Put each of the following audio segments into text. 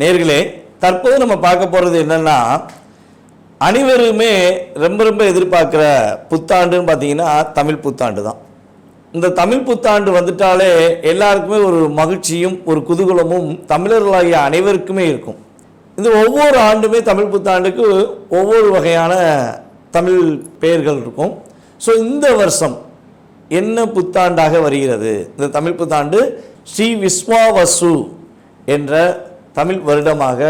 நேர்களே தற்போது நம்ம பார்க்க போகிறது என்னன்னா அனைவருமே ரொம்ப ரொம்ப எதிர்பார்க்குற புத்தாண்டுன்னு பார்த்தீங்கன்னா தமிழ் புத்தாண்டு தான். இந்த தமிழ் புத்தாண்டு வந்துட்டாலே எல்லாருக்குமே ஒரு மகிழ்ச்சியும் ஒரு குதூகலமும் தமிழர்களாகிய அனைவருக்குமே இருக்கும். இந்த ஒவ்வொரு ஆண்டுமே தமிழ் புத்தாண்டுக்கு ஒவ்வொரு வகையான தமிழ் பெயர்கள் இருக்கும். ஸோ இந்த வருஷம் என்ன புத்தாண்டாக வருகிறது? இந்த தமிழ் புத்தாண்டு ஸ்ரீ விஸ்வாவசு என்ற தமிழ் வருடமாக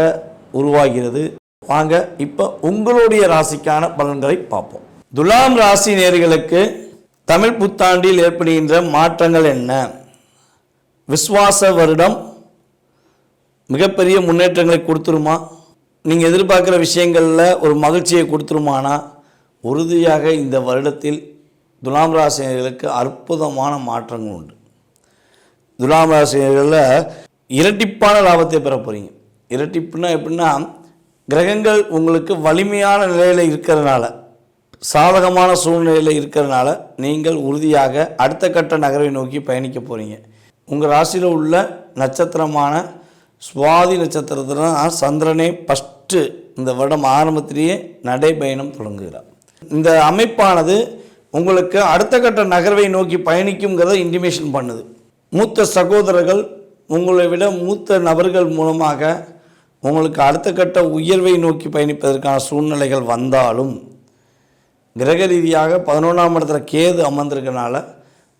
உருவாகிறது. வாங்க இப்போ உங்களுடைய ராசிக்கான பலன்களை பார்ப்போம். துலாம் ராசி நேர்களுக்கு தமிழ் புத்தாண்டில் ஏற்படுகின்ற மாற்றங்கள் என்ன? விஸ்வாச வருடம் மிகப்பெரிய முன்னேற்றங்களை கொடுத்துருமா? நீங்கள் எதிர்பார்க்குற விஷயங்களில் ஒரு மகிழ்ச்சியை கொடுத்துருமானா? உறுதியாக இந்த வருடத்தில் துலாம் ராசினியர்களுக்கு அற்புதமான மாற்றங்கள் உண்டு. துலாம் ராசினியர்களில் இரட்டிப்பான லாபத்தை பெற போகிறீங்க இரட்டிப்புனா எப்படின்னா கிரகங்கள் உங்களுக்கு வலிமையான நிலையில் இருக்கிறதுனால சாதகமான சூழ்நிலையில் இருக்கிறதுனால நீங்கள் உறுதியாக அடுத்த கட்ட நகரை நோக்கி பயணிக்க போகிறீங்க உங்கள் ராசியில் உள்ள நட்சத்திரமான சுவாதி நட்சத்திரத்தில் தான் சந்திரனே ஃபஸ்ட்டு இந்த வருடம் ஆரம்பத்திலேயே நடைபயணம் தொடங்குகிறார் இந்த அமைப்பானது உங்களுக்கு அடுத்த கட்ட நகர்வை நோக்கி பயணிக்குங்கிறத இன்டிமேஷன் பண்ணுது. மூத்த சகோதரர்கள் உங்களை விட மூத்த நபர்கள் மூலமாக உங்களுக்கு அடுத்த கட்ட உயர்வை நோக்கி பயணிப்பதற்கான சூழ்நிலைகள் வந்தாலும் கிரக ரீதியாக பதினொன்றாம் இடத்துல கேது அமர்ந்திருக்கனால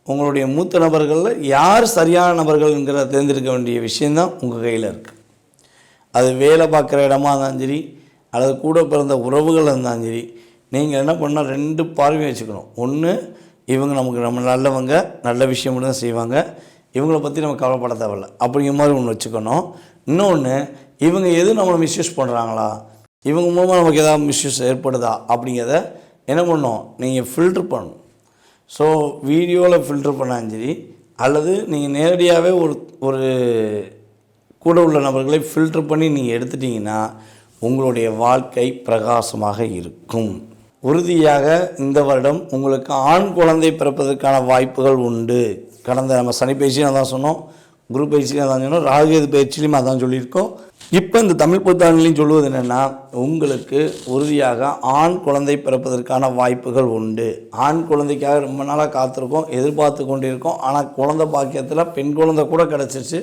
உங்களுடைய மூத்த நபர்களில் யார் சரியான நபர்கள்ங்கிறத தேர்ந்தெடுக்க வேண்டிய விஷயந்தான் உங்கள் கையில் இருக்குது அது வேலை பார்க்குற இடமா இருந்தாலும் சரி அல்லது கூட பிறந்த உறவுகள் இருந்தாலும் சரி நீங்கள் என்ன பண்ணால் ரெண்டு பார்வையும் வச்சுக்கணும். ஒன்று இவங்க நமக்கு நம்ம நல்லவங்க நல்ல விஷயம் தான் செய்வாங்க. இவங்கள பற்றி நம்ம கவலைப்பட தேவையில்ல. அப்படிங்கிற மாதிரி ஒன்று வச்சுக்கணும். இன்னொன்று இவங்க எது நம்மளை மிஸ்யூஸ் பண்ணுறாங்களா இவங்க மூலமாக நமக்கு ஏதாவது மிஸ்யூஸ் ஏற்படுதா? அப்படிங்கிறத என்ன பண்ணணும்? நீங்கள் ஃபில்ட்ரு பண்ணணும். ஸோ வீடியோவில் ஃபில்ட்ரு பண்ணாலும் சரி அல்லது நீங்கள் நேரடியாகவே ஒரு ஒரு கூட உள்ள நபர்களை ஃபில்ட்ரு பண்ணி நீங்கள் எடுத்துட்டிங்கன்னா உங்களுடைய வாழ்க்கை பிரகாசமாக இருக்கும். உறுதியாக இந்த வருடம் உங்களுக்கு ஆண் குழந்தை பிறப்பதற்கான வாய்ப்புகள் உண்டு. கடந்த நம்ம சனி பயிற்சியும் அதான் சொன்னோம். குரு பயிற்சியும் அதான் சொன்னோம். ராகுகேது பயிற்சியிலையும் அதான் சொல்லியிருக்கோம். இப்போ இந்த தமிழ் புத்தாண்டுலையும் சொல்லுவது என்னென்னா உங்களுக்கு உறுதியாக ஆண் குழந்தை பிறப்பதற்கான வாய்ப்புகள் உண்டு. ஆண் குழந்தைக்காக ரொம்ப நாளாக காத்திருக்கோம் எதிர்பார்த்து கொண்டிருக்கோம். ஆனால் குழந்தை பாக்கியத்தில் பெண் குழந்தை கூட கிடச்சிருச்சு.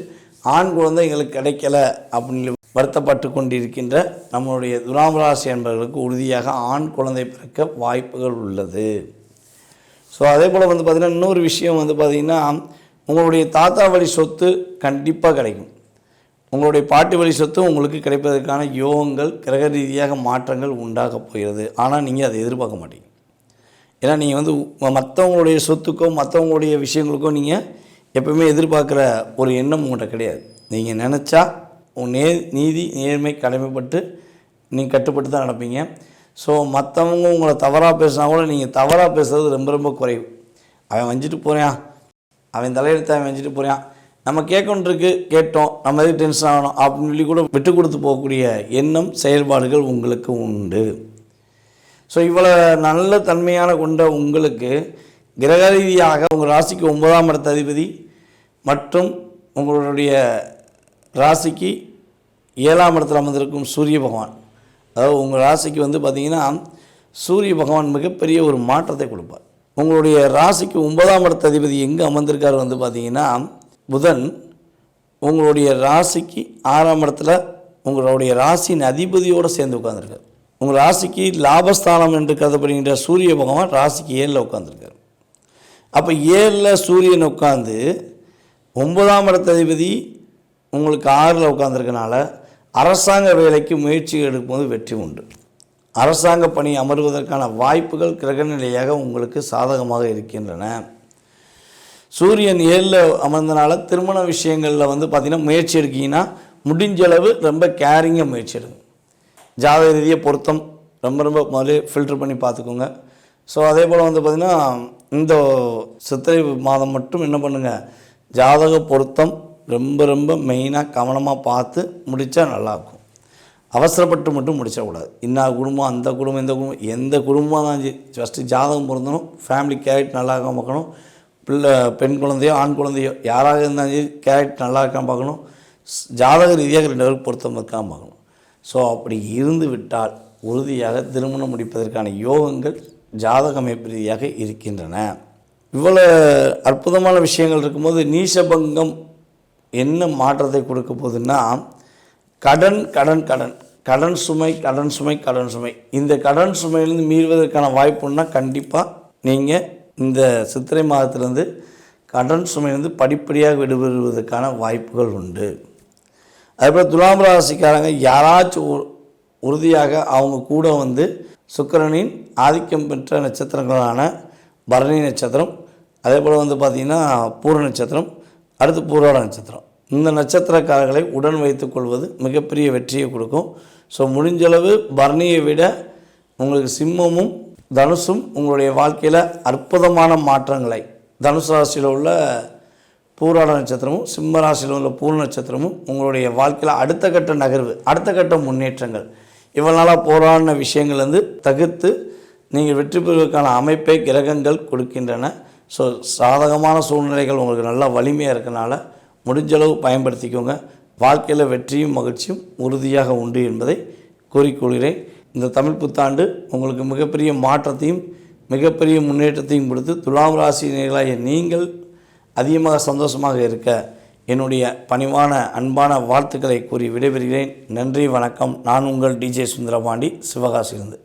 ஆண் குழந்தை எங்களுக்கு கிடைக்கல அப்படின்னு வருத்தப்பட்டு கொண்டிருக்கின்ற நம்மளுடைய துராமராசி என்பவர்களுக்கு உறுதியாக ஆண் குழந்தை பிறக்க வாய்ப்புகள் உள்ளது. ஸோ அதே போல் வந்து பார்த்திங்கன்னா இன்னொரு விஷயம் வந்து பார்த்திங்கன்னா உங்களுடைய தாத்தா வழி சொத்து கண்டிப்பாக கிடைக்கும். உங்களுடைய பாட்டி வழி சொத்து உங்களுக்கு கிடைப்பதற்கான யோகங்கள் கிரக ரீதியாக மாற்றங்கள் உண்டாக போகிறது. ஆனால் நீங்கள் அதை எதிர்பார்க்க மாட்டீங்க. ஏன்னா நீங்கள் வந்து மற்றவங்களுடைய சொத்துக்கோ மற்றவங்களுடைய விஷயங்களுக்கோ நீங்கள் எப்பவுமே எதிர்பார்க்குற ஒரு எண்ணம் உங்கள்கிட்ட கிடையாது. நீங்கள் நினச்சா நே நீதி நேர்மை கடமைப்பட்டு நீங்கள் கட்டுப்பட்டு தான் நடப்பீங்க. ஸோ மற்றவங்க உங்களை தவறாக பேசினா கூட நீங்கள் தவறாக பேசுகிறது ரொம்ப ரொம்ப குறைவு. அவன் வஞ்சிட்டு போகிறான் அவன் தலையெடுத்து அவன் வஞ்சிட்டு போகிறான் நம்ம கேட்கணுருக்கு கேட்டோம். நம்ம எதுக்கு டென்ஷன் ஆகணும்? அப்படின்னு சொல்லி கூட விட்டு கொடுத்து போகக்கூடிய எண்ணம் செயல்பாடுகள் உங்களுக்கு உண்டு. ஸோ இவ்வளோ நல்ல தன்மையான கொண்ட உங்களுக்கு கிரக ரீதியாக உங்கள் ராசிக்கு ஒன்பதாம் இடத்த அதிபதி மற்றும் உங்களுடைய ராசிக்கு ஏழாம் இடத்துல அமர்ந்திருக்கும் சூரிய பகவான். அதாவது உங்கள் ராசிக்கு வந்து பார்த்திங்கன்னா சூரிய பகவான் மிகப்பெரிய ஒரு மாற்றத்தை கொடுப்பார். உங்களுடைய ராசிக்கு ஒன்பதாம் இடத்த அதிபதி எங்கே அமர்ந்திருக்கார் வந்து பார்த்திங்கன்னா புதன் உங்களுடைய ராசிக்கு ஆறாம் இடத்துல உங்களுடைய ராசியின் அதிபதியோடு சேர்ந்து உட்காந்துருக்கார் உங்கள் ராசிக்கு லாபஸ்தானம் என்று கருதப்படுகின்ற சூரிய பகவான் ராசிக்கு ஏழில் உட்காந்துருக்கார் அப்போ ஏழில் சூரியன் உட்காந்து ஒன்பதாம் இடத்த அதிபதி உங்களுக்கு ஆறில் உட்காந்துருக்கனால அரசாங்க வேலைக்கு முயற்சி எடுக்கும்போது வெற்றி உண்டு. அரசாங்க பணி அமர்வதற்கான வாய்ப்புகள் கிரகநிலையாக உங்களுக்கு சாதகமாக இருக்கின்றன. சூரியன் ஏழில் அமர்ந்தனால திருமண விஷயங்களில் வந்து பார்த்திங்கன்னா முயற்சி எடுக்கீங்கன்னா முடிஞ்ச அளவு ரொம்ப கேரிங்காக முயற்சி எடுங்க. ஜாதக ரீதியை பொருத்தம். ரொம்ப ரொம்ப முதலே ஃபில்டர் பண்ணி பார்த்துக்கோங்க ஸோ அதே போல் வந்து பார்த்திங்கன்னா இந்த சித்திரை மாதம் மட்டும் என்ன பண்ணுங்கள் ஜாதக பொருத்தம் ரொம்ப ரொம்ப மெயினாக கவனமாக பார்த்து முடித்தா நல்லாயிருக்கும் அவசரப்பட்டு மட்டும் முடிச்சிடக்கூடாது இன்னா குடும்பம் அந்த குடும்பம் இந்த குடும்பம் எந்த குடும்பமாக தான் ஃபஸ்ட்டு ஜாதகம் பொருந்தணும் ஃபேமிலி கேரக்ட் நல்லா இருக்காம பார்க்கணும் பிள்ளை பெண் குழந்தையோ ஆண் குழந்தையோ யாராக இருந்தாலும் சரி கேரக்ட் நல்லா இருக்காம பார்க்கணும் ஸ்- ஜாதக ரீதியாக ரெண்டு பேருக்கு பொருத்தம் இருக்காம பார்க்கணும். ஸோ அப்படி இருந்து விட்டால் உறுதியாக திருமணம் முடிப்பதற்கான யோகங்கள் ஜாதக அமைப்பு ரீதியாக இருக்கின்றன. இவ்வளோ அற்புதமான விஷயங்கள் இருக்கும்போது நீசபங்கம் என்ன மாற்றத்தை கொடுக்க போகுதுன்னா கடன் கடன் கடன். கடன் சுமை கடன் சுமை கடன் சுமை. இந்த கடன் சுமையிலேருந்து மீறுவதற்கான வாய்ப்புன்னா கண்டிப்பாக நீங்கள் இந்த சித்திரை மாதத்திலேருந்து கடன் சுமையிலிருந்து படிப்படியாக விடுபடுவதற்கான வாய்ப்புகள் உண்டு. அதுபோல் துலாம் ராசிக்காரங்க யாராச்சும் உறுதியாக அவங்க கூட வந்து சுக்கரனின் ஆதிக்கம் பெற்ற நட்சத்திரங்களான பரணி நட்சத்திரம் அதே போல் வந்து பார்த்திங்கன்னா பூர நட்சத்திரம் அடுத்து பூராட நட்சத்திரம். இந்த நட்சத்திரக்காரர்களை உடன் வைத்துக்கொள்வது மிகப்பெரிய வெற்றியை கொடுக்கும். ஸோ முடிஞ்சளவு பரணியை விட உங்களுக்கு சிம்மமும் தனுசும் உங்களுடைய வாழ்க்கையில் அற்புதமான மாற்றங்களை தனுசு ராசியில் உள்ள பூராட நட்சத்திரமும் சிம்ம ராசியில் உள்ள பூர்ண நட்சத்திரமும் உங்களுடைய வாழ்க்கையில் அடுத்த கட்ட நகர்வு அடுத்த கட்ட முன்னேற்றங்கள். இவ்வளோ நாளாக போராடின விஷயங்கள் வந்து தகுத்து நீங்கள் வெற்றி பெறுவதற்கான அமைப்பை கிரகங்கள் கொடுக்கின்றன. ஸோ சாதகமான சூழ்நிலைகள் உங்களுக்கு நல்லா வலிமையாக இருக்கனால முடிஞ்சளவு பயன்படுத்திக்கோங்க. வாழ்க்கையில் வெற்றியும் மகிழ்ச்சியும் உறுதியாக உண்டு என்பதை கூறிக்கொள்கிறேன். இந்த தமிழ் புத்தாண்டு உங்களுக்கு மிகப்பெரிய மாற்றத்தையும் மிகப்பெரிய முன்னேற்றத்தையும் கொடுத்து துலாம் ராசினியர்களாகிய நீங்கள் அதிகமாக சந்தோஷமாக இருக்க என்னுடைய பணிவான அன்பான வாழ்த்துக்களை கூறி விடைபெறுகிறேன். நன்றி வணக்கம். நான் உங்கள் டிஜே சுந்தரபாண்டி சிவகாசியிலிருந்து.